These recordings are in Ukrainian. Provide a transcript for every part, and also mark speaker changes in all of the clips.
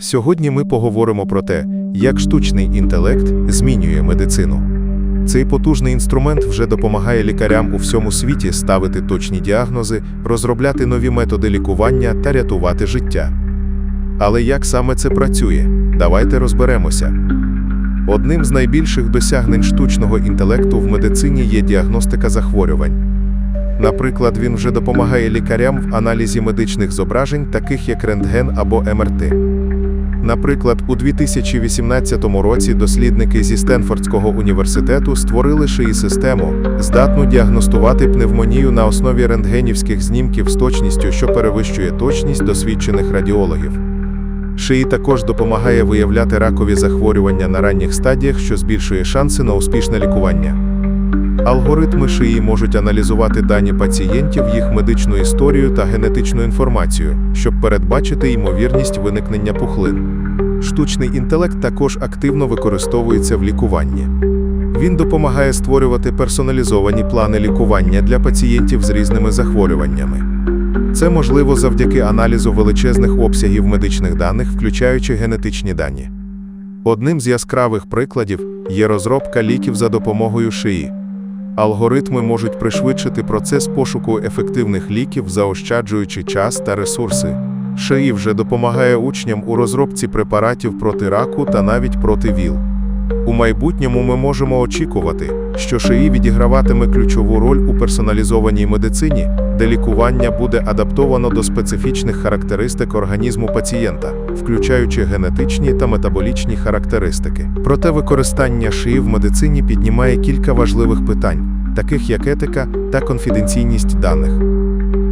Speaker 1: Сьогодні ми поговоримо про те, як штучний інтелект змінює медицину. Цей потужний інструмент вже допомагає лікарям у всьому світі ставити точні діагнози, розробляти нові методи лікування та рятувати життя. Але як саме це працює? Давайте розберемося. Одним з найбільших досягнень штучного інтелекту в медицині є діагностика захворювань. Наприклад, він вже допомагає лікарям в аналізі медичних зображень, таких як рентген або МРТ. Наприклад, у 2018 році дослідники зі Стенфордського університету створили шиї систему, здатну діагностувати пневмонію на основі рентгенівських знімків з точністю, що перевищує точність досвідчених радіологів. Шиї також допомагає виявляти ракові захворювання на ранніх стадіях, що збільшує шанси на успішне лікування. Алгоритми шиї можуть аналізувати дані пацієнтів, їх медичну історію та генетичну інформацію, щоб передбачити ймовірність виникнення пухлин. Штучний інтелект також активно використовується в лікуванні. Він допомагає створювати персоналізовані плани лікування для пацієнтів з різними захворюваннями. Це можливо завдяки аналізу величезних обсягів медичних даних, включаючи генетичні дані. Одним з яскравих прикладів є розробка ліків за допомогою шиї. Алгоритми можуть пришвидшити процес пошуку ефективних ліків, заощаджуючи час та ресурси. ШИІ вже допомагає учням у розробці препаратів проти раку та навіть проти ВІЛ. У майбутньому ми можемо очікувати, що ШИІ відіграватиме ключову роль у персоналізованій медицині, де лікування буде адаптовано до специфічних характеристик організму пацієнта, включаючи генетичні та метаболічні характеристики. Проте використання ШИІ в медицині піднімає кілька важливих питань, таких як етика та конфіденційність даних.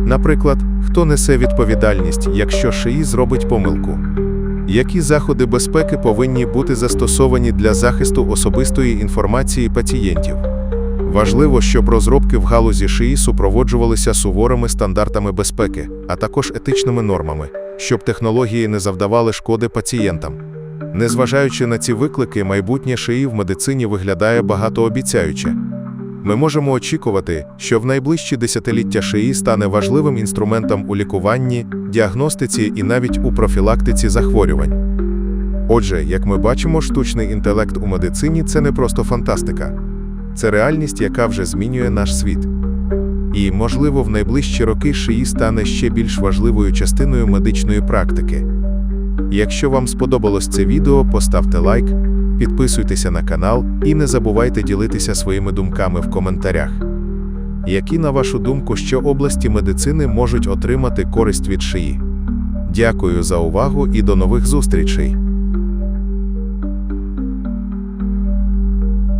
Speaker 1: Наприклад, хто несе відповідальність, якщо ШИІ зробить помилку? Які заходи безпеки повинні бути застосовані для захисту особистої інформації пацієнтів? Важливо, щоб розробки в галузі ШИІ супроводжувалися суворими стандартами безпеки, а також етичними нормами, щоб технології не завдавали шкоди пацієнтам. Незважаючи на ці виклики, майбутнє ШИІ в медицині виглядає багатообіцяюче. Ми можемо очікувати, що в найближчі десятиліття ШИІ стане важливим інструментом у лікуванні, діагностиці і навіть у профілактиці захворювань. Отже, як ми бачимо, штучний інтелект у медицині це не просто фантастика, це реальність, яка вже змінює наш світ. І, можливо, в найближчі роки ШИІ стане ще більш важливою частиною медичної практики. Якщо вам сподобалось це відео, поставте лайк, підписуйтеся на канал і не забувайте ділитися своїми думками в коментарях. Які, на вашу думку, що області медицини можуть отримати користь від шиї? Дякую за увагу і до нових зустрічей!